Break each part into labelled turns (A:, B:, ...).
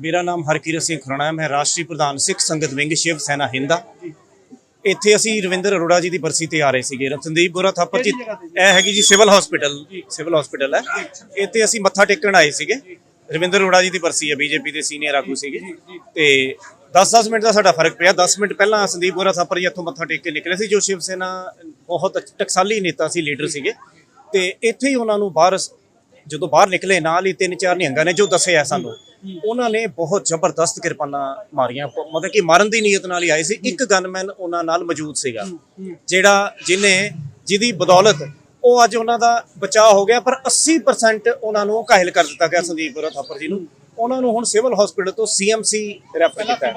A: ਮੇਰਾ ਨਾਮ ਹਰਕੀਰਤ ਸਿੰਘ ਖੁਰਾਣਾ ਹੈ। ਮੈਂ ਰਾਸ਼ਟਰੀ ਪ੍ਰਧਾਨ ਸਿੱਖ ਸੰਗਤ ਵਿੰਗ ਸ਼ਿਵ ਸੈਨਾ ਹਿੰਦਾ ਇੱਥੇ ਅਸੀਂ ਰਵਿੰਦਰ ਅਰੋੜਾ ਜੀ ਦੀ ਬਰਸੀ ਤੇ ਆ ਰਹੇ ਸੀਗੇ। ਸੰਦੀਪ ਬੋਰਾ ਥਾਪਰ ਜੀ, ਇਹ ਹੈਗੀ ਜੀ ਸਿਵਲ ਹਸਪੀਟਲ ਸਿਵਲ ਹਸਪੀਟਲ ਹੈ। ਇੱਥੇ ਅਸੀਂ ਮੱਥਾ ਟੇਕਣ ਆਏ ਸੀਗੇ। ਰਵਿੰਦਰ ਅਰੋੜਾ ਜੀ ਦੀ ਬਰਸੀ ਹੈ, ਬੀਜੇਪੀ ਦੇ ਸੀਨੀਅਰ ਆਗੂ ਸੀਗੇ। ਤੇ 10-10 ਮਿੰਟ ਦਾ ਸਾਡਾ ਫ਼ਰਕ ਪਿਆ। 10 ਮਿੰਟ ਪਹਿਲਾਂ ਸੰਦੀਪ ਬੋਰਾ ਥਾਪਰ ਜੀ ਇੱਥੋਂ ਮੱਥਾ ਟੇਕ ਕੇ ਨਿਕਲੇ ਸੀ, ਜੋ ਸ਼ਿਵ ਸੈਨਾ ਬਹੁਤ ਟਕਸਾਲੀ ਨੇਤਾ ਸੀ, ਲੀਡਰ ਸੀਗੇ। ਤੇ ਇੱਥੇ ਹੀ ਉਹਨਾਂ ਨੂੰ ਬਾਹਰ ਜਦੋਂ ਬਾਹਰ ਨਿਕਲੇ, ਨਾਲ ਹੀ ਤਿੰਨ ਚਾਰ ਨਿਹੰਗਾਂ ਨੇ ਜੋ ਦੱਸਿਆ ਸਾਨੂੰ। ਉਹਨਾਂ ਨੇ ਬਹੁਤ ਜ਼ਬਰਦਸਤ ਕਿਰਪਾਨਾਂ ਮਾਰੀਆਂ। ਮਤਲਬ ਕਿ ਮਾਰਨ ਦੀ ਨੀਅਤ ਨਾਲ ਹੀ ਆਏ ਸੀ। ਇੱਕ ਗਨਮੈਨ ਉਹਨਾਂ ਨਾਲ ਮੌਜੂਦ ਸੀਗਾ, ਜਿਹੜਾ ਜਿਨੇ ਜਿਹਦੀ ਬਦੌਲਤ ਉਹ ਅੱਜ ਉਹਨਾਂ ਦਾ ਬਚਾਅ ਹੋ ਗਿਆ, ਪਰ 80% ਉਹਨਾਂ ਨੂੰ ਘਾਇਲ ਕਰ ਦਿੱਤਾ ਗਿਆ ਸੰਦੀਪ ਬੁਰਾ ਥਾਪਰ ਜੀ ਨੂੰ। ਉਹਨਾਂ ਨੂੰ ਹੁਣ ਸਿਵਲ ਹਸਪੀਟਲ ਤੋਂ ਸੀਐਮਸੀ ਰੈਫਰ ਕੀਤਾ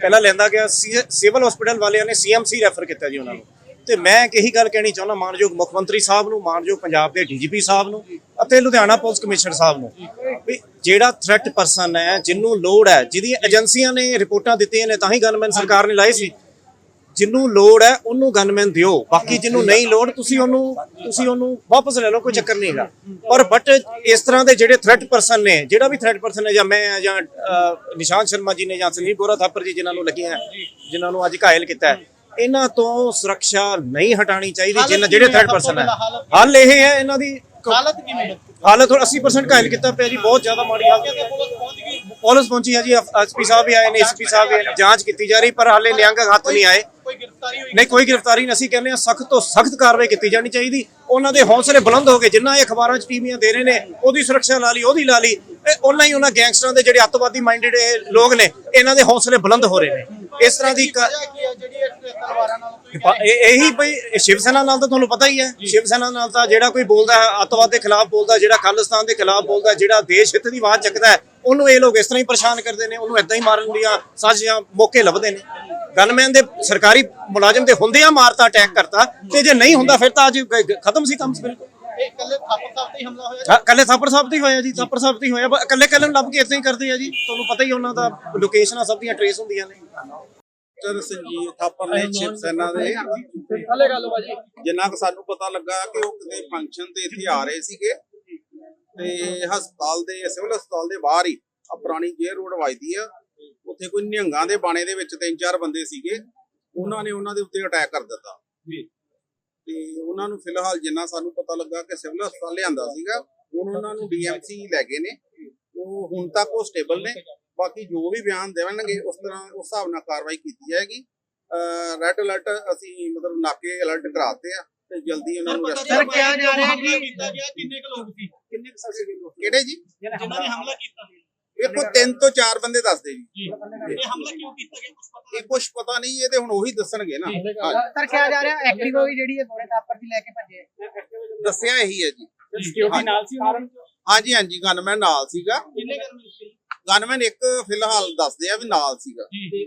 A: ਪਹਿਲਾਂ ਲੈਂਦਾ ਗਿਆ ਸੀ- ਸਿਵਲ ਹਸਪੀਟਲ ਵਾਲਿਆਂ ਨੇ ਸੀਐਮਸੀ ਰੈਫਰ ਕੀਤਾ ਜੀ ਉਹਨਾਂ ਨੂੰ। ਤੇ ਮੈਂ ਇਹੀ ਗੱਲ ਕਹਿਣੀ ਚਾਹੁੰਦਾ, ਮਾਨਯੋਗ ਮੁੱਖ ਮੰਤਰੀ ਸਾਹਿਬ ਨੂੰ, ਮਾਨਯੋਗ ਪੰਜਾਬ ਦੇ ਡੀਜੀਪੀ ਸਾਹਿਬ ਨੂੰ ਅਤੇ ਲੁਧਿਆਣਾ ਪੁਲਿਸ ਕਮਿਸ਼ਨਰ ਸਾਹਿਬ ਨੂੰ। ਜਿਹੜਾ ਥ੍ਰੈਟ ਪਰਸਨ ਹੈ ਜਿਹਨੂੰ ਲੋੜ ਹੈ ਜਿਹਦੀ ਏਜੰਸੀਆਂ ਨੇ ਰਿਪੋਰਟਾਂ ਦਿੱਤੀਆਂ ਨੇ ਤਾਂ ਹੀ ਗਨਮੈਨ ਸਰਕਾਰ ਨੇ ਲਾਏ ਸੀ। ਜਿਹਨੂੰ ਲੋੜ ਹੈ ਉਹਨੂੰ ਗਨਮੈਨ ਦਿਓ। ਬਾਕੀ ਜਿਹਨੂੰ ਨਹੀਂ ਲੋੜ ਤੁਸੀਂ ਉਹਨੂੰ ਤੁਸੀਂ ਉਹਨੂੰ ਵਾਪਸ ਲੈ ਲਓ ਕੋਈ ਚੱਕਰ ਨਹੀਂ ਹੈਗਾ। ਪਰ ਬਟ ਇਸ ਤਰ੍ਹਾਂ ਦੇ ਜਿਹੜੇ ਥ੍ਰੈਟ ਪਰਸਨ ਨੇ ਜਿਹੜਾ ਵੀ ਥ੍ਰੈਟ ਪਰਸਨ ਹੈ ਜਾਂ ਮੈਂ ਹਾਂ ਜਾਂ ਨਿਸ਼ਾਂਤ ਸ਼ਰਮਾ ਜੀ ਨੇ ਜਾਂ ਸੰਦੀਪ ਗੋਰਾ ਥਾਪਰ ਜੀ ਜਿਨ੍ਹਾਂ ਨੂੰ ਲੱਗੀਆਂ ਹੈ, ਜਿਨ੍ਹਾਂ ਨੂੰ ਅੱਜ ਘਾਇਲ ਕੀਤਾ ਹੈ ਇਹਨਾਂ ਤੋਂ ਸੁਰੱਖਿਆ ਨਹੀਂ ਹਟਾਣੀ ਚਾਹੀਦੀ ਜਿਹੜੇ ਥ੍ਰੈਟ ਪਰਸਨ ਹੈ। ਹੱਲ ਇਹ ਹੈ ਇਹਨਾਂ ਦੀ
B: ਹਾਲਤ ਕਿਵੇਂ
A: ਹਾਲਤ ਹੁਣ 80% ਘਾਇਲ ਕੀਤਾ ਪਿਆ ਜੀ ਬਹੁਤ ਜ਼ਿਆਦਾ ਮਾੜੀ ਹਾਲਤ ਹੈ।
B: ਪੁਲਿਸ ਪਹੁੰਚੀ
A: ਹੈ ਜੀ ਐਸਪੀ ਸਾਹਿਬ ਵੀ ਆਏ ਨੇ ਐਸਪੀ ਸਾਹਿਬ ਵੀ ਆਏ ਨੇ, ਜਾਂਚ ਕੀਤੀ ਜਾ ਰਹੀ ਪਰ ਹਾਲੇ ਨਿਹੰਗ ਹੱਥ ਨਹੀਂ ਆਏ।
B: ਕੋਈ ਗ੍ਰਿਫਤਾਰੀ
A: ਨਹੀਂ ਕੋਈ ਗ੍ਰਿਫਤਾਰੀ ਨਹੀਂ ਅਸੀਂ ਕਹਿੰਦੇ ਆ ਸਖਤ ਤੋਂ ਸਖਤ ਕਾਰਵਾਈ ਕੀਤੀ ਜਾਣੀ ਚਾਹੀਦੀ। ਉਹਨਾਂ ਦੇ ਹੌਸਲੇ ਬੁਲੰਦ ਹੋ ਗਏ ਜਿੰਨਾ ਇਹ ਅਖਬਾਰਾਂ 'ਚ ਟੀਵੀਆਂ ਦੇ ਰਹੇ ਨੇ ਉਹਦੀ ਸੁਰੱਖਿਆ ਲਾ ਲਈ ਉਹਦੀ ਲਾ ਲਈ ਉਹਨਾਂ ਹੀ ਉਹਨਾਂ ਗੈਂਗਸਟਰਾਂ ਦੇ ਜਿਹੜੇ ਅੱਤਵਾਦੀ ਮਾਈਂਡਡ ਲੋਕ ਨੇ ਇਹਨਾਂ ਦੇ ਹੌਸਲੇ ਬੁਲੰਦ ਹੋ ਰਹੇ ਨੇ। ਇਸ ਤਰ੍ਹਾਂ ਦੀ ਕ-
B: ਵਜ੍ਹਾ ਕੀ ਹੈ ਜਿਹੜੀ ਇਹ
A: ਇਹ- ਬਈ ਸ਼ਿਵ ਸੈਨਾ ਨਾਲ ਤਾਂ ਤੁਹਾਨੂੰ ਪਤਾ ਹੀ ਹੈ। ਸ਼ਿਵ ਸੈਨਾ ਨਾਲ ਤਾਂ ਜਿਹੜਾ ਕੋਈ ਬੋਲਦਾ ਹੈ ਅੱਤਵਾਦ ਦੇ ਖਿਲਾਫ ਬੋਲਦਾ ਜਿਹੜਾ ਖਾਲਿਸਤਾਨ ਦੇ ਖਿਲਾਫ ਬੋਲਦਾ ਜਿਹੜਾ ਦੇਸ਼ ਹਿੱਤ ਦੀ ਆਵਾਜ਼ ਚੱਕਦਾ ਉਹਨੂੰ ਇਹ ਲੋਕ ਇਸ ਤਰ੍ਹਾਂ ਹੀ ਪਰੇਸ਼ਾਨ ਕਰਦੇ ਨੇ ਉਹਨੂੰ ਇਦਾਂ ਹੀ ਮਾਰਨ ਦੀਆਂ ਸਾਜ਼ਿਸ਼ਾਂ ਮੌਕੇ ਲੱਭਦੇ ਨੇ। ਗਨਮੈਨ ਦੇ ਸਰਕਾਰੀ ਮੁਲਾਜ਼ਮ ਦੇ ਹੁੰਦਿਆਂ ਮਾਰਤਾ ਅਟੈਕ ਕਰਤਾ ਤੇ ਜੇ ਨਹੀਂ ਹੁੰਦਾ ਫਿਰ ਤਾਂ ਅੱਜ ਖਤਮ ਸੀ ਕੰਮ ਬਿਲਕੁਲ।
B: ਇਕੱਲੇ ਥਾਪਰ ਸਾਹਿਬ ਤੇ ਹੀ ਹਮਲਾ ਹੋਇਆ
A: ਕੱਲੇ ਥਾਪਰ ਸਾਹਿਬ ਤੇ ਹੀ ਹੋਇਆ ਜੀ ਥਾਪਰ ਸਾਹਿਬ ਤੇ ਹੀ ਹੋਇਆ ਇਕੱਲੇ ਇਕੱਲੇ ਨੂੰ ਲੱਭ ਕੇ ਇਦਾਂ ਹੀ ਕਰਦੇ ਆ ਜੀ ਤੁਹਾਨੂੰ ਪਤਾ ਹੀ ਉਹਨਾਂ ਦਾ ਲੋਕੇਸ਼ਨਾਂ ਸਭ ਦੀਆਂ ਟਰੇਸ ਹੁੰਦੀਆਂ ਨੇ।
C: ਚਰ ਸੰਜੀਤ ਥਾਪਰ ਨੇ ਸ਼ਿਵ ਸੈਨਾ ਦੇ।
B: ਹਲੇ ਗੱਲ ਬਾਜੀ
C: ਜਿੰਨਾ ਕੁ ਸਾਨੂੰ ਪਤਾ ਲੱਗਾ ਕਿ ਉਹ ਕਿਤੇ ਫੰਕਸ਼ਨ ਤੇ ਇੱਥੇ ਆ ਰਹੇ ਸੀਗੇ ਤੇ ਹਸਪਤਾਲ ਦੇ ਸਿਵਲ ਹਸਪਤਾਲ ਦੇ ਬਾਹਰ ਹੀ ਆ ਪੁਰਾਣੀ ਜੇਰ ਰੋਡ ਵੱਜਦੀ ਆ। ਉੱਥੇ ਕੋਈ ਨਿਹੰਗਾਂ ਦੇ ਬਾਣੇ ਦੇ ਵਿੱਚ ਤਿੰਨ ਚਾਰ ਬੰਦੇ ਸੀਗੇ। ਉਹਨਾਂ ਨੇ ਉਹਨਾਂ ਦੇ ਉੱਤੇ ਅਟੈਕ ਕਰ ਦਿੱਤਾ। ਤੇ ਉਹਨਾਂ ਨੂੰ ਫਿਲਹਾਲ ਜਿੰਨਾ ਸਾਨੂੰ ਪਤਾ ਲੱਗਾ ਕਿ ਸਿਵਲ ਹਸਪਤਾਲ ਲਿਆਂਦਾ ਸੀਗਾ ਹੁਣ ਉਹਨਾਂ ਨੂੰ ਡੀਐਮਸੀ ਲੈ ਗਏ ਨੇ। ਉਹ ਹੁਣ ਤੱਕ ਉਹ ਸਟੇਬਲ ਨੇ। ਬਾਕੀ ਜੋ ਵੀ ਬਿਆਨ ਦੇਵਣਗੇ ਉਸ ਤਰ੍ਹਾਂ ਉਸ ਹਿਸਾਬ ਨਾਲ ਕਾਰਵਾਈ ਕੀਤੀ ਜਾਏਗੀ। ਰੈੱਡ ਅਲਰਟ ਅਸੀਂ ਮਤਲਬ ਨਾਕੇ ਅਲਰਟ ਕਰਾਤੇ ਆ ਤੇ ਜਲਦੀ ਉਹਨਾਂ ਨੂੰ
B: ਸਰ
C: ਕਰ-
B: ਕਿਹਾ ਜਾ ਰਿਹਾ ਕਿ ਕੀਤਾ ਗਿਆ ਕਿੰਨੇ ਕੁ ਲੋਕ ਸੀ?
A: ਕਿੰਨੇ ਸਰਸੇ ਲੋਕ
C: ਕਿਹੜੇ ਜੀ?
B: ਜਿਨ੍ਹਾਂ ਨੇ ਹਮਲਾ ਕੀਤਾ
C: ਵੇਖੋ ਤਿੰਨ ਤੋਂ ਚਾਰ ਬੰਦੇ ਦੱਸਦੇ ਜੀ।
B: ਜੀ। ਇਹ ਹਮਲਾ ਕਿਉਂ ਕੀਤਾ ਗਿਆ? ਕੁਝ ਪਤਾ
C: ਇਹ ਕੁਝ ਪਤਾ ਨਹੀਂ ਇਹ ਤੇ ਹੁਣ ਉਹੀ ਦੱਸਣਗੇ ਨਾ।
D: ਸਰ ਕਿਹਾ ਜਾ ਰਿਹਾ ਐਕਟਿਵਾ ਵੀ ਜਿਹੜੀ ਹੈ ਗੋਰੇ ਟਾਪਰ ਦੀ ਲੈ ਕੇ ਭੱਜੇ।
C: ਦੱਸਿਆ ਇਹੀ ਹੈ ਜੀ।
B: ਸਿਕਿਉਰਿਟੀ ਨਾਲ ਸੀ ਉਹਨਾਂ
C: ਹਾਂਜੀ ਹਾਂਜੀ ਗਨਮੈਨ ਨਾਲ ਸੀਗਾ।
B: ਕਿੰਨੇ ਮਿਲ
C: ਗਨਮੈਨ ਇੱਕ ਫਿਲਹਾਲ ਦੱਸਦੇ ਆ ਵੀ ਨਾਲ ਸੀਗਾ।
B: ਜੀ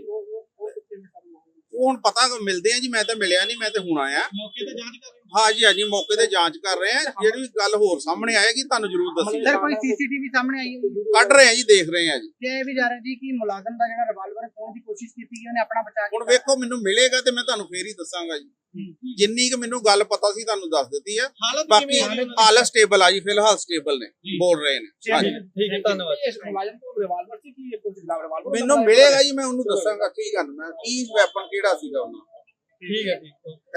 C: ਉਹ ਹੁਣ ਪਤਾ ਮਿਲਦੇ ਆ ਜੀ ਮੈਂ ਤਾਂ ਮਿਲਿਆ ਨਹੀਂ ਮੈਂ ਤੇ ਹੁਣ ਆਇਆ।
B: ਮੌਕੇ ਤੇ ਜਾਂਚ ਕਰ ਰਹੇ
C: ਹਾਂਜੀ ਹਾਂਜੀ ਮੌਕੇ ਤੇ ਜਾਂਚ ਕਰ ਰਹੇ ਆ। ਜਿਹੜੀ ਵੀ ਗੱਲ ਹੋਰ ਸਾਹਮਣੇ ਆਏਗੀ ਤੁਹਾਨੂੰ ਜ਼ਰੂਰ ਦੱਸੀ
D: ਸਰ ਕੋਈ ਸੀਸੀਟੀਵੀ ਸਾਹਮਣੇ ਆਈ ਹੈ
C: ਕੱਢ ਰਹੇ ਆ ਜੀ ਦੇਖ ਰਹੇ ਆ ਜੀ।
D: ਜੇ ਇਹ ਵੀ ਜਾ ਰਿਹਾ ਜੀ ਕਿ ਮੁਲਾਜ਼ਮ ਦਾ ਜਿਹੜਾ ਰਿਵਾਲਵਰ ਖੋਣ ਦੀ ਕੋਸ਼ਿਸ਼ ਕੀਤੀ ਗਈ ਉਹਨੇ ਆਪਣਾ ਬਚਾ
C: ਹੁਣ ਵੇਖੋ ਮੈਨੂੰ ਮਿਲੇਗਾ ਤੇ ਮੈਂ ਤੁਹਾਨੂੰ ਫੇਰ ਹੀ ਦੱਸਾਂਗਾ ਜੀ। ਜਿੰਨੀ ਕਿ ਮੈਨੂੰ ਗੱਲ ਪਤਾ ਸੀ ਤੁਹਾਨੂੰ ਦੱਸ ਦਿੱਤੀ ਆ। ਬਾਕੀ
B: ਕਿਵੇਂ ਹੈ
C: ਹਾਲਤ ਸਟੇਬਲ ਆ ਜੀ ਫਿਲਹਾਲ ਸਟੇਬਲ ਨੇ ਬੋਲ ਰਹੇ ਨੇ। ਹਾਂਜੀ।
B: ਠੀਕ ਹੈ ਧੰਨਵਾਦ।
C: ਮੈਨੂੰ ਮਿਲੇਗਾ ਜੀ ਮੈਂ ਉਹਨੂੰ ਦੱਸਾਂਗਾ ਕੀ ਗੱਲ ਮੈਂ ਕੀ ਵੈਪਨ ਕਿਹੜਾ ਸੀਗਾ ਉਹਨਾਂ।
B: ਠੀਕ ਹੈ ਠੀਕ